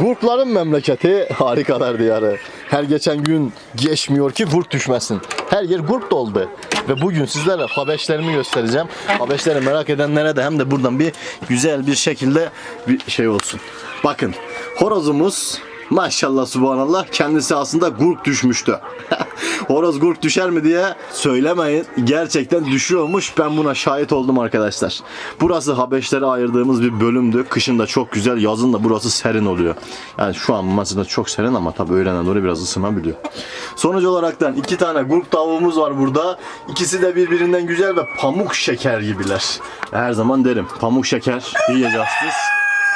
Gurkların memleketi harikalar diyarı. Her geçen gün geçmiyor ki gurk düşmesin. Her yer gurk doldu. Ve bugün sizlere habeşlerimi göstereceğim. Habeşleri merak edenlere de hem de buradan bir güzel bir şekilde bir şey olsun. Bakın horozumuz Maşallah subhanallah kendisi aslında gurk düşmüştü. Horoz gurk düşer mi diye söylemeyin. Gerçekten düşüyormuş. Ben buna şahit oldum arkadaşlar. Burası Habeşlere ayırdığımız bir bölümdü. Kışın da çok güzel, yazın da burası serin oluyor. Yani şu an mesela çok serin ama tabii öğlene doğru biraz ısınabiliyor. Sonuç olaraktan iki tane gurk tavuğumuz var burada. İkisi de birbirinden güzel ve pamuk şeker gibiler. Her zaman derim pamuk şeker yiyeceksiniz.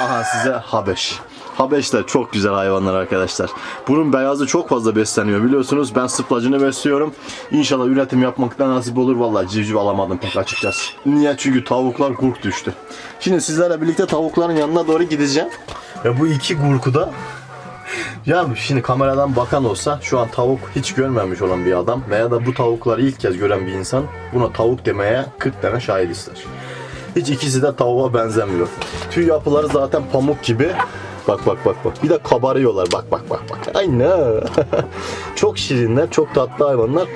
Aha size Habeş. Habeşler çok güzel hayvanlar arkadaşlar. Bunun beyazı çok fazla besleniyor biliyorsunuz. Ben sıplacını besliyorum. İnşallah üretim yapmaktan nasip olur. Vallahi civciv alamadım pek açıkçası. Niye? Çünkü tavuklar gurk düştü. Şimdi sizlerle birlikte tavukların yanına doğru gideceğim. Ve bu iki gurku da ya şimdi kameradan bakan olsa şu an tavuk hiç görmemiş olan bir adam veya da bu tavukları ilk kez gören bir insan buna tavuk demeye 40 tane şahit ister. Hiç ikisi de tavuğa benzemiyor. Tüy yapıları zaten pamuk gibi. Bak bak bak bak. Bir de kabarıyorlar. Bak bak bak bak. Aynı. çok şirinler, çok tatlı hayvanlar.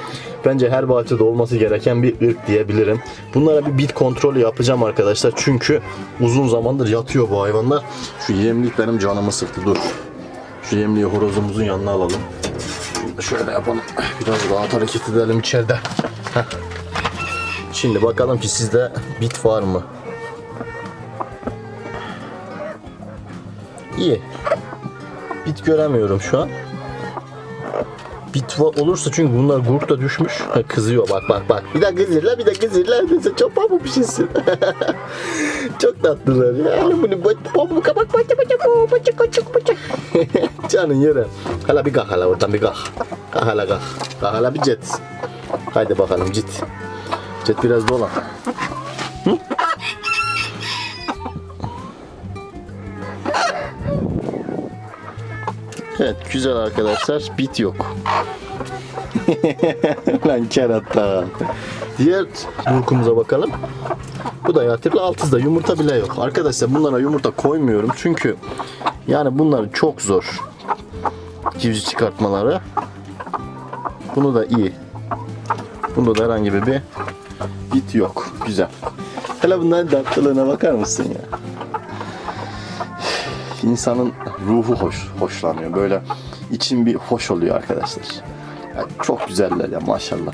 Bence her bahçede olması gereken bir ırk diyebilirim. Bunlara bir bit kontrolü yapacağım arkadaşlar. Çünkü uzun zamandır yatıyor bu hayvanlar. Şu yemlik benim canımı sıktı. Dur. Şu yemliği horozumuzun yanına alalım. Şöyle yapalım. Biraz rahat hareket edelim içeride. Şimdi bakalım ki sizde bit var mı? İyi. Bit göremiyorum şu an. Bit olursa çünkü bunlar grupta düşmüş. Ha, kızıyor bak bak bak. Bir de kızırlar bir de kızırlar. Sen çok pamuk bir şeysin. çok tatlılar ya. Bunu bu pamuk bak bak bak bak bak bak bak Canın yere. Hala bir kalk hala oradan bir kalk. Kalk hala kalk. Kalk hala bir cet. Haydi bakalım cet. Cet biraz dolan. Evet güzel arkadaşlar bit yok. Lan kerata. Diğer burkumuza bakalım. Bu da yatırlı altızda yumurta bile yok. Arkadaşlar bunlara yumurta koymuyorum çünkü yani bunlar çok zor. Civciv çıkartmaları. Bunu da iyi. Bunda da herhangi bir bit yok. Güzel. Hele bunların tatlılığına bakar mısın ya? insanın ruhu hoş hoşlanıyor. Böyle için bir hoş oluyor arkadaşlar. Yani çok güzeller ya maşallah.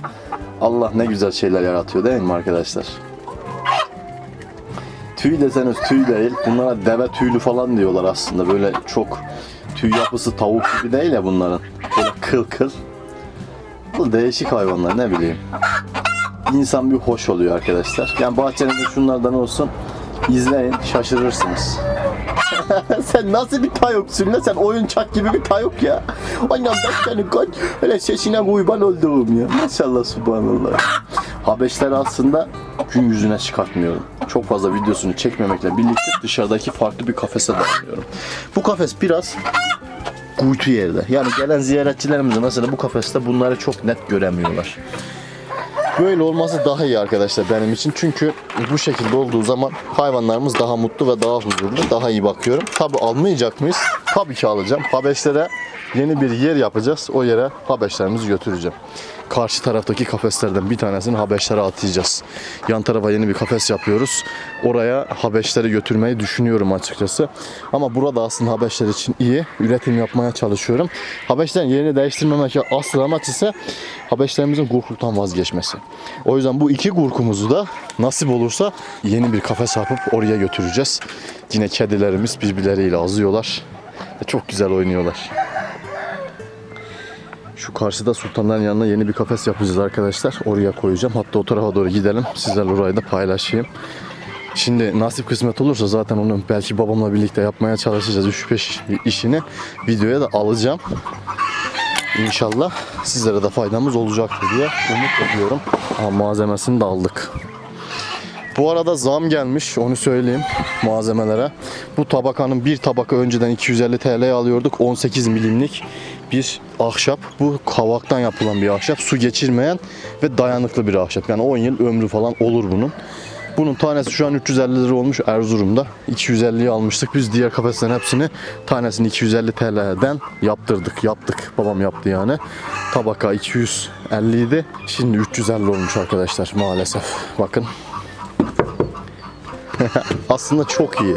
Allah ne güzel şeyler yaratıyor değil mi arkadaşlar? Tüy deseniz tüy değil. Bunlara deve tüylü falan diyorlar aslında. Böyle çok tüy yapısı tavuk gibi değil ya bunların. Böyle kıl kıl. Bu değişik hayvanlar ne bileyim. İnsan bir hoş oluyor arkadaşlar. Yani bahçenizde şunlardan olsun. İzleyin şaşırırsınız. sen nasıl bir tayoksun lan sen oyuncak gibi bir tayok ya. Annem ben seni kaç öyle sesine kurban olduğum ya. Maşallah subhanallah. Habeşler aslında gün yüzüne çıkartmıyorum. Çok fazla videosunu çekmemekle birlikte dışarıdaki farklı bir kafese dayanıyorum. Bu kafes biraz kuytu yerde. Yani gelen ziyaretçilerimiz de mesela bu kafeste bunları çok net göremiyorlar. Böyle olması daha iyi arkadaşlar benim için. Çünkü bu şekilde olduğu zaman hayvanlarımız daha mutlu ve daha huzurlu, daha iyi bakıyorum. Tabi almayacak mıyız? Tabii ki alacağım. Habeşlere yeni bir yer yapacağız. O yere habeşlerimizi götüreceğim. Karşı taraftaki kafeslerden bir tanesini habeşlere atacağız. Yan tarafa yeni bir kafes yapıyoruz. Oraya habeşleri götürmeyi düşünüyorum açıkçası. Ama burada aslında habeşler için iyi. Üretim yapmaya çalışıyorum. Habeşlerin yerini değiştirmemek asıl amaç ise habeşlerimizin gurkluktan vazgeçmesi. O yüzden bu iki gurkumuzu da nasip olursa yeni bir kafes yapıp oraya götüreceğiz. Yine kedilerimiz birbirleriyle azıyorlar. Ve çok güzel oynuyorlar. Şu karşıda sultanların yanına yeni bir kafes yapacağız arkadaşlar. Oraya koyacağım. Hatta o tarafa doğru gidelim. Sizlerle orayı da paylaşayım. Şimdi nasip kısmet olursa zaten onu belki babamla birlikte yapmaya çalışacağız. 3-5 işini videoya da alacağım. İnşallah sizlere de faydamız olacaktır diye umut ediyorum. Ama malzemesini de aldık. Bu arada zam gelmiş onu söyleyeyim malzemelere. Bu tabakanın bir tabaka önceden 250 TL'ye alıyorduk. 18 milimlik bir ahşap. Bu kavaktan yapılan bir ahşap. Su geçirmeyen ve dayanıklı bir ahşap. Yani 10 yıl ömrü falan olur bunun. Bunun tanesi şu an 350 lira olmuş Erzurum'da. 250'ye almıştık. Biz diğer kafeslerin hepsini tanesini 250 TL'den yaptırdık. Yaptık. Babam yaptı yani. Tabaka 250 idi. Şimdi 350 olmuş arkadaşlar maalesef. Bakın. Aslında çok iyi.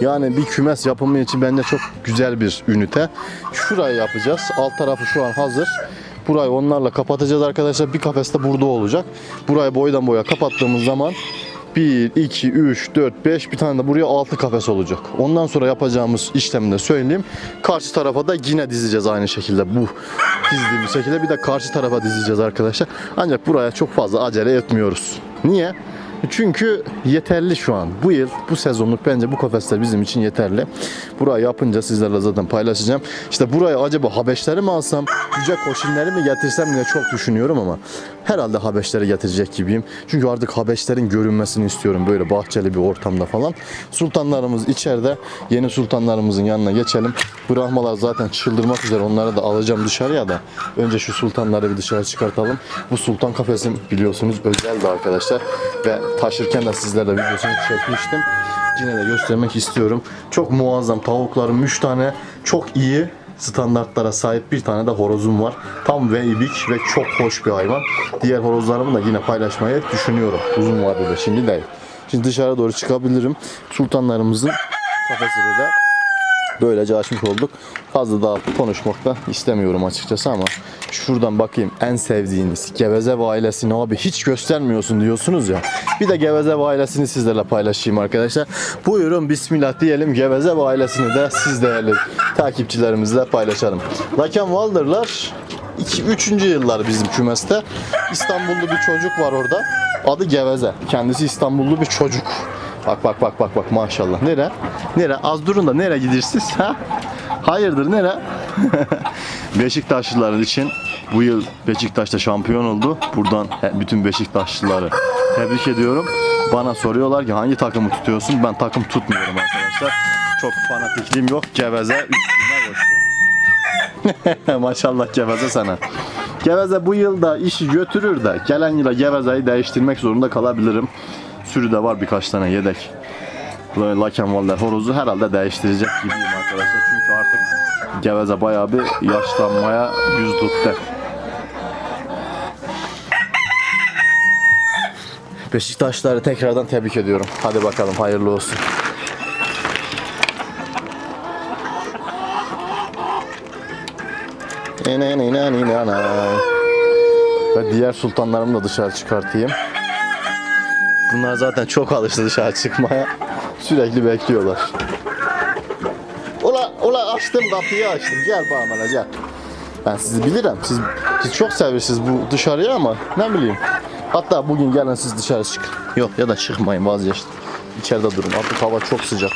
Yani bir kümes yapımı için bence çok güzel bir ünite. Şurayı yapacağız. Alt tarafı şu an hazır. Burayı onlarla kapatacağız arkadaşlar. Bir kafes de burada olacak. Burayı boydan boya kapattığımız zaman 1, 2, 3, 4, 5 bir tane de buraya 6 kafes olacak. Ondan sonra yapacağımız işlemi de söyleyeyim. Karşı tarafa da yine dizeceğiz aynı şekilde bu dizdiğimiz şekilde. Bir de karşı tarafa dizeceğiz arkadaşlar. Ancak buraya çok fazla acele etmiyoruz. Niye? Çünkü yeterli şu an. Bu yıl, bu sezonluk bence bu kafesler bizim için yeterli. Burayı yapınca sizlerle zaten paylaşacağım. İşte buraya acaba Habeşleri mi alsam, Yüce Koşinleri mi getirsem diye çok düşünüyorum ama herhalde Habeşleri getirecek gibiyim. Çünkü artık Habeşlerin görünmesini istiyorum böyle bahçeli bir ortamda falan. Sultanlarımız içeride. Yeni sultanlarımızın yanına geçelim. Brahmalar zaten çıldırmak üzere. Onları da alacağım dışarıya da. Önce şu sultanları bir dışarı çıkartalım. Bu sultan kafesim biliyorsunuz özeldi arkadaşlar. Ve taşırken de sizlerle videosunu çekmiştim. Yine de göstermek istiyorum. Çok muazzam tavuklarım 3 tane. Çok iyi standartlara sahip bir tane de horozum var. Tam ve ibik ve çok hoş bir hayvan. Diğer horozlarımı da yine paylaşmayı düşünüyorum. Uzun vadede şimdi değil. Şimdi dışarı doğru çıkabilirim. Sultanlarımızın kafesini de böylece açmış olduk. Fazla daha konuşmak da istemiyorum açıkçası ama şuradan bakayım en sevdiğiniz Geveze ailesini abi hiç göstermiyorsun diyorsunuz ya. Bir de Geveze ailesini sizlerle paylaşayım arkadaşlar. Buyurun bismillah diyelim Geveze ailesini de siz değerli takipçilerimizle paylaşalım. Laken Walder'lar 2 3. yıllar bizim kümeste. İstanbullu bir çocuk var orada. Adı Geveze. Kendisi İstanbullu bir çocuk. Bak bak bak bak bak maşallah. Nere? Nere? Az durun da nere gidirsiniz? Ha? Hayırdır nere? Beşiktaşlılar için bu yıl Beşiktaş'ta şampiyon oldu. Buradan bütün Beşiktaşlıları tebrik ediyorum. Bana soruyorlar ki hangi takımı tutuyorsun? Ben takım tutmuyorum arkadaşlar. Çok fanatikliğim yok. Geveze üstüne koştu. Maşallah Geveze sana. Geveze bu yılda işi götürür de gelen yıla Geveze'yi değiştirmek zorunda kalabilirim. Sürüde var birkaç tane yedek. Lakenvaller horozu herhalde değiştirecek gibiyim arkadaşlar. Çünkü artık Geveze bayağı bir yaşlanmaya yüz tuttu. Beşiktaşları tekrardan tebrik ediyorum. Hadi bakalım hayırlı olsun. Ve diğer sultanlarımı da dışarı çıkartayım. Bunlar zaten çok alıştı dışarı çıkmaya. Sürekli bekliyorlar. Ula ula açtım kapıyı açtım. Gel bana gel. Ben sizi bilirim. Siz, siz çok seversiniz bu dışarıya ama ne bileyim. Hatta bugün gelin siz dışarı çıkın. Yok ya da çıkmayın vazgeçtim. İçeride durun. Artık hava çok sıcak.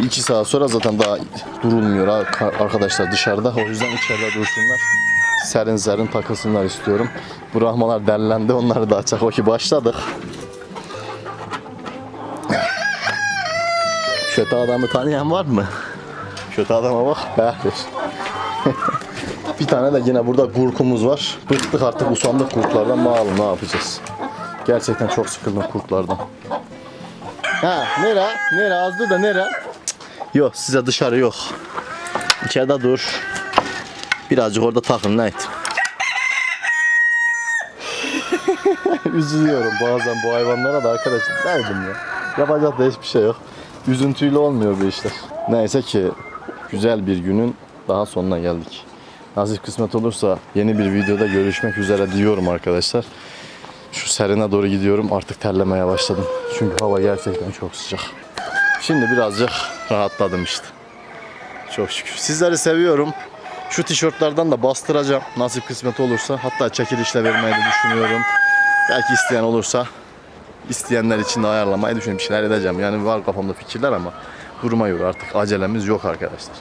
İki saat sonra zaten daha durulmuyor arkadaşlar dışarıda. O yüzden içeride dursunlar. Serin serin takılsınlar istiyorum. Bu rahmalar derlendi. Onları da açak. O ki başladık. Kötü adamı tanıyan var mı? Kötü adama bak. Behrir. bir tane de yine burada kurkumuz var. Bıktık artık usandık kurtlardan. Malum ne yapacağız? Gerçekten çok sıkıldım kurtlardan. Ha nere? Nere? Azdı da nere? Yok size dışarı yok. İçeride dur. Birazcık orada takın ne et. Üzülüyorum bazen bu hayvanlara da arkadaşlar. Derdim ya. Yapacak da hiçbir şey yok. Üzüntüyle olmuyor bu işler. Neyse ki güzel bir günün daha sonuna geldik. Nasip kısmet olursa yeni bir videoda görüşmek üzere diyorum arkadaşlar. Şu serine doğru gidiyorum. Artık terlemeye başladım. Çünkü hava gerçekten çok sıcak. Şimdi birazcık rahatladım işte. Çok şükür. Sizleri seviyorum. Şu tişörtlerden de bastıracağım. Nasip kısmet olursa. Hatta çekilişle vermeyi de düşünüyorum. Belki isteyen olursa isteyenler için de ayarlamayı düşünüyorum. Bir şeyler edeceğim. Yani var kafamda fikirler ama duruma göre artık acelemiz yok arkadaşlar.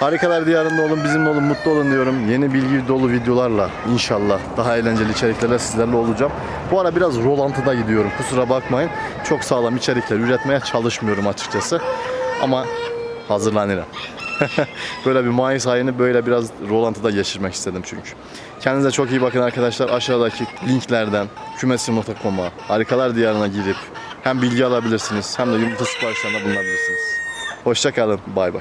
Harikalar diyarında olun, bizimle olun, mutlu olun diyorum. Yeni bilgi dolu videolarla inşallah daha eğlenceli içeriklerle sizlerle olacağım. Bu ara biraz rolantıda gidiyorum. Kusura bakmayın. Çok sağlam içerikler üretmeye çalışmıyorum açıkçası. Ama hazırlanırım. böyle bir Mayıs ayını böyle biraz rolantıda geçirmek istedim çünkü. Kendinize çok iyi bakın arkadaşlar. Aşağıdaki linklerden kümesim.com'a, harikalar diyarına girip hem bilgi alabilirsiniz hem de yumurta siparişlerinde bulunabilirsiniz. Hoşçakalın. Bay bay.